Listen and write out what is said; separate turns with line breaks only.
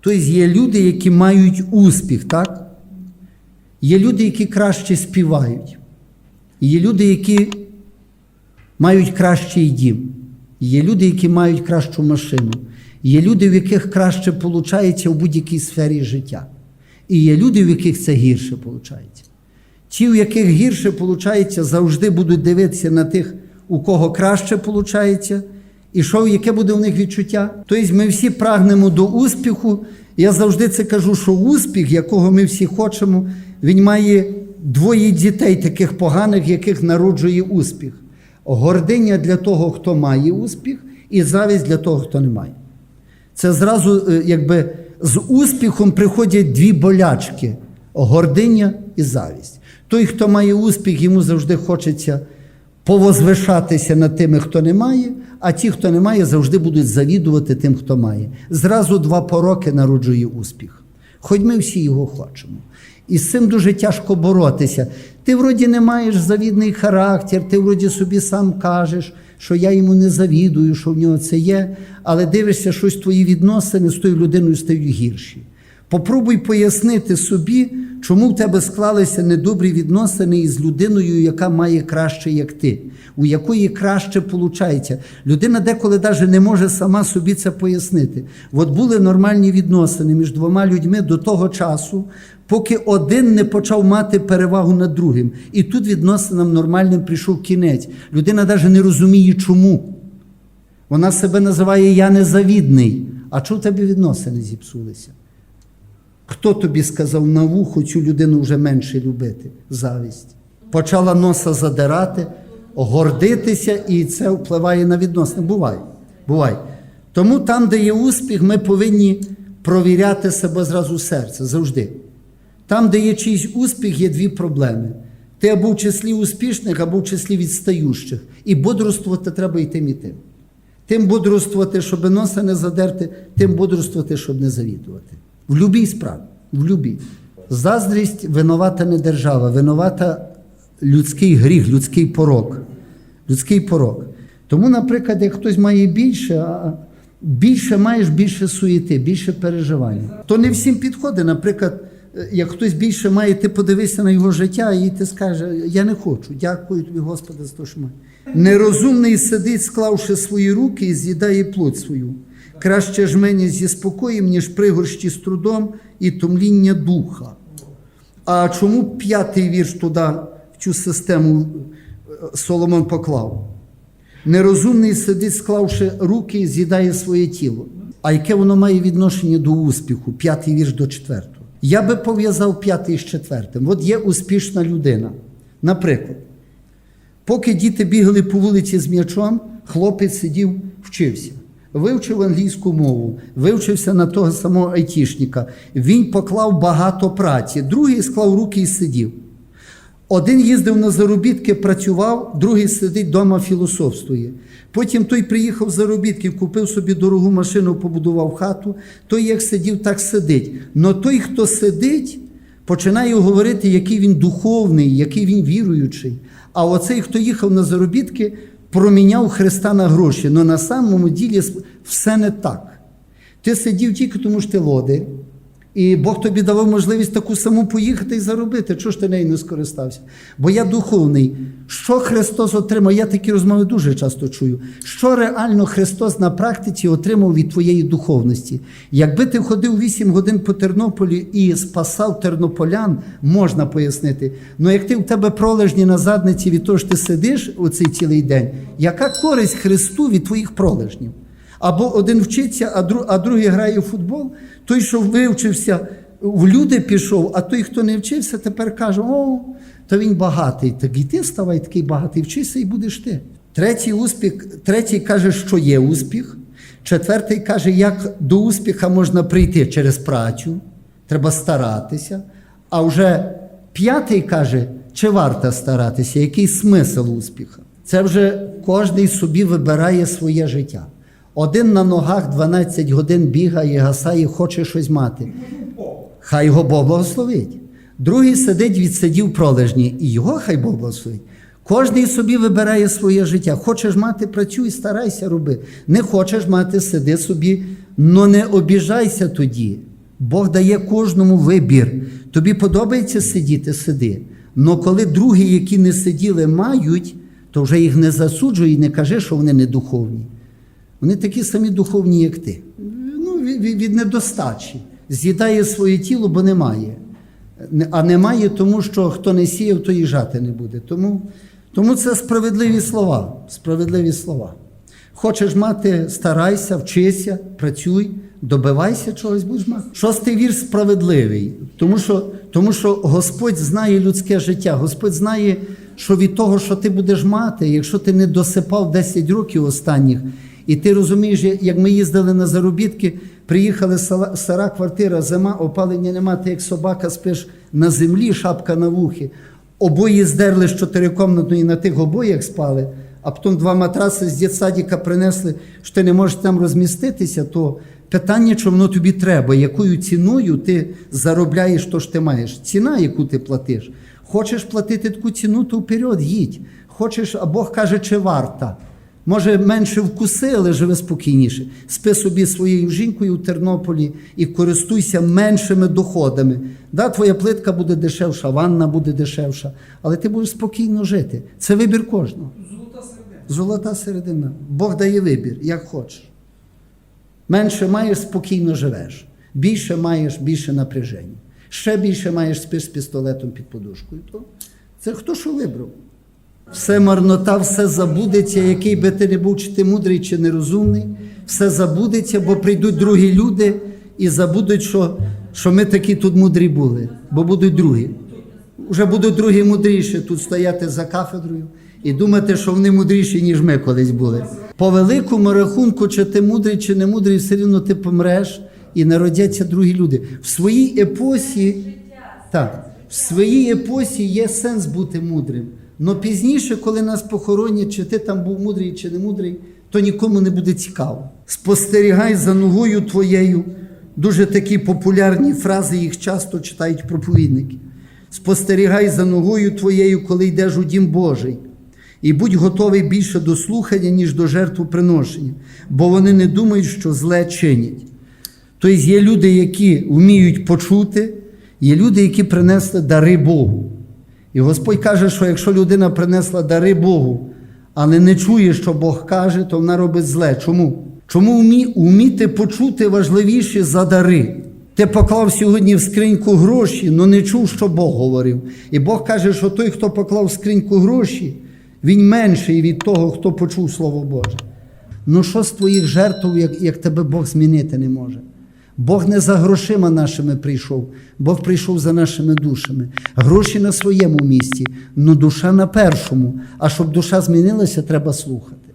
Тобто є люди, які мають успіх, так? Є люди, які краще співають. Є люди, які мають кращий дім. Є люди, які мають кращу машину. Є люди, в яких краще виходить у будь-якій сфері життя. І є люди, в яких це гірше виходить. Ті, у яких гірше виходить, завжди будуть дивитися на тих, у кого краще виходить, і що, яке буде у них відчуття. Тобто ми всі прагнемо до успіху. Я завжди це кажу, що успіх, якого ми всі хочемо, він має двоє дітей, таких поганих, яких народжує успіх. Гординя для того, хто має успіх, і завість для того, хто не має. Це зразу, е, якби з успіхом приходять дві болячки: гординя і завість. Той, хто має успіх, йому завжди хочеться повозвишатися над тими, хто не має, а ті, хто не має, завжди будуть завідувати тим, хто має. Зразу два пороки народжує успіх. Хоч ми всі його хочемо. І з цим дуже тяжко боротися. Ти вроді не маєш завідний характер, ти вроді собі сам кажеш, що я йому не завідую, що в нього це є, але дивишся, щось твої відносини з тою людиною стають гірші. Попробуй пояснити собі, чому в тебе склалися недобрі відносини із людиною, яка має краще, як ти, у якої краще виходить. Людина деколи навіть не може сама собі це пояснити. От були нормальні відносини між двома людьми до того часу, поки один не почав мати перевагу над другим. І тут відносинам нормальним прийшов кінець. Людина навіть не розуміє, чому. Вона себе називає Я незавідний. А чому в тебе відносини зіпсулися? Хто тобі сказав на вухо цю людину вже менше любити? Завість. Почала носа задирати, гордитися, і це впливає на відносини. Буває. Буває. Тому там, де є успіх, ми повинні провіряти себе зразу серце завжди. Там, де є чийсь успіх, є дві проблеми. Ти або в числі успішних, або в числі відстаючих. І бодрствувати треба і тим, і тим. Тим бодрствувати, щоб носа не задерти, тим бодрствувати, щоб не завідувати. В любій справі. В любій. Заздрість винувата не держава, винувата людський гріх, людський порок. Людський порок. Тому, наприклад, як хтось має більше, а більше маєш більше суєти, більше переживання. То не всім підходить. Наприклад, е, як хтось більше має, ти подивися на його життя, і ти скаже, я не хочу, дякую тобі, Господи, за те, що маю. Нерозумний сидить, склавши свої руки і з'їдає плоть свою. Краще жмені зі спокоєм, ніж пригорщі з трудом і томління духа. А чому п'ятий вірш туди, в цю систему е, Соломон поклав? Нерозумний сидить, склавши руки і з'їдає своє тіло. А яке воно має відношення до успіху? П'ятий вірш до четвертого. Я би пов'язав п'ятий з четвертим. От є успішна людина. Наприклад, поки діти бігали по вулиці з м'ячом, хлопець сидів, вчився. Вивчив англійську мову, вивчився на того самого айтішника. Він поклав багато праці, другий склав руки і сидів. Один їздив на заробітки, працював, другий сидить вдома, філософствує. Потім той приїхав з заробітків, купив собі дорогу машину, побудував хату. Той, як сидів, так сидить. Но той, хто сидить, починає говорити, який він духовний, який він віруючий. А оцей, хто їхав на заробітки, проміняв Христа на гроші. але на самому ділі все не так. Ти сидів тільки тому, що ти лоди. І Бог тобі давав можливість таку саму поїхати і заробити. Чого ж ти нею не скористався? Бо я духовний. Що Христос отримав? Я такі розмови дуже часто чую. Що реально Христос на практиці отримав від твоєї духовності? Якби ти ходив 8 годин по Тернополі і спасав тернополян, можна пояснити. Але як ти в тебе пролежні на задниці від того, що ти сидиш оцей цілий день, яка користь Христу від твоїх пролежнів? Або один вчиться, а, друг, а другий грає в футбол. Той, що вивчився, в люди пішов, а той, хто не вчився, тепер каже: о, то він багатий. Так і ти ставай такий багатий, вчися і будеш ти. Третій успіх, третій каже, що є успіх. Четвертий каже, як до успіха можна прийти через працю, треба старатися. А вже п'ятий каже, чи варто старатися, який смисл успіха. Це вже кожен собі вибирає своє життя. Один на ногах 12 годин бігає, гасає, хоче щось мати. Хай його Бог благословить. Другий сидить, відсидів пролежні, і його хай Бог благословить. Кожний собі вибирає своє життя. Хочеш мати, працюй, старайся роби. Не хочеш мати, сиди собі, но не обіжайся тоді. Бог дає кожному вибір. Тобі подобається сидіти, сиди. Но коли другі, які не сиділи, мають, то вже їх не засуджуй і не кажи, що вони не духовні. Вони такі самі духовні, як ти. Ну, від, недостачі. З'їдає своє тіло, бо немає. А немає, тому що хто не сіяв, то і жати не буде. Тому, тому це справедливі слова. Справедливі слова. Хочеш мати, старайся, вчися, працюй, добивайся чогось, будеш мати. Шостий вірш справедливий, тому що, тому що Господь знає людське життя, Господь знає, що від того, що ти будеш мати, якщо ти не досипав 10 років останніх, і ти розумієш, як ми їздили на заробітки, приїхали сира квартира, зима, опалення нема, ти як собака спиш на землі, шапка на вухі. Обої здерли з чотирикомнатної на тих обоях спали, а потім два матраси з дитсадіка принесли, що ти не можеш там розміститися, то питання, що воно тобі треба, якою ціною ти заробляєш то, що ти маєш. Ціна, яку ти платиш. Хочеш платити таку ціну, то вперед їдь. Хочеш, а Бог каже, чи варта. Може, менше вкуси, але живи спокійніше. Спи собі своєю жінкою у Тернополі і користуйся меншими доходами. Да, твоя плитка буде дешевша, ванна буде дешевша, але ти будеш спокійно жити. Це вибір кожного.
Золота середина.
Золота середина. Бог дає вибір, як хочеш. Менше маєш, спокійно живеш. Більше маєш, більше напряження. Ще більше маєш спиш з пістолетом під подушкою. То це хто що вибрав? Все марнота, все забудеться, який би ти не був, чи ти мудрий, чи нерозумний, все забудеться, бо прийдуть другі люди і забудуть, що, що ми такі тут мудрі були, бо будуть другі. Вже будуть другі мудріші тут стояти за кафедрою і думати, що вони мудріші, ніж ми колись були. По великому рахунку, чи ти мудрий, чи не мудрий, все рівно ти помреш і народяться другі люди. В своїй епосі, так, в своїй епосі є сенс бути мудрим. Но пізніше, коли нас похоронять, чи ти там був мудрий, чи не мудрий, то нікому не буде цікаво. Спостерігай за ногою твоєю. Дуже такі популярні фрази, їх часто читають проповідники. Спостерігай за ногою твоєю, коли йдеш у дім Божий, і будь готовий більше до слухання, ніж до жертвоприношення, бо вони не думають, що зле чинять. Тобто є люди, які вміють почути, є люди, які принесли дари Богу. І Господь каже, що якщо людина принесла дари Богу, але не чує, що Бог каже, то вона робить зле. Чому? Чому вмі, вміти почути важливіше за дари? Ти поклав сьогодні в скриньку гроші, але не чув, що Бог говорив. І Бог каже, що той, хто поклав в скриньку гроші, він менший від того, хто почув Слово Боже. Ну що з твоїх жертв, як, як тебе Бог змінити не може? Бог не за грошима нашими прийшов, Бог прийшов за нашими душами. Гроші на своєму місці, але душа на першому. А щоб душа змінилася, треба слухати.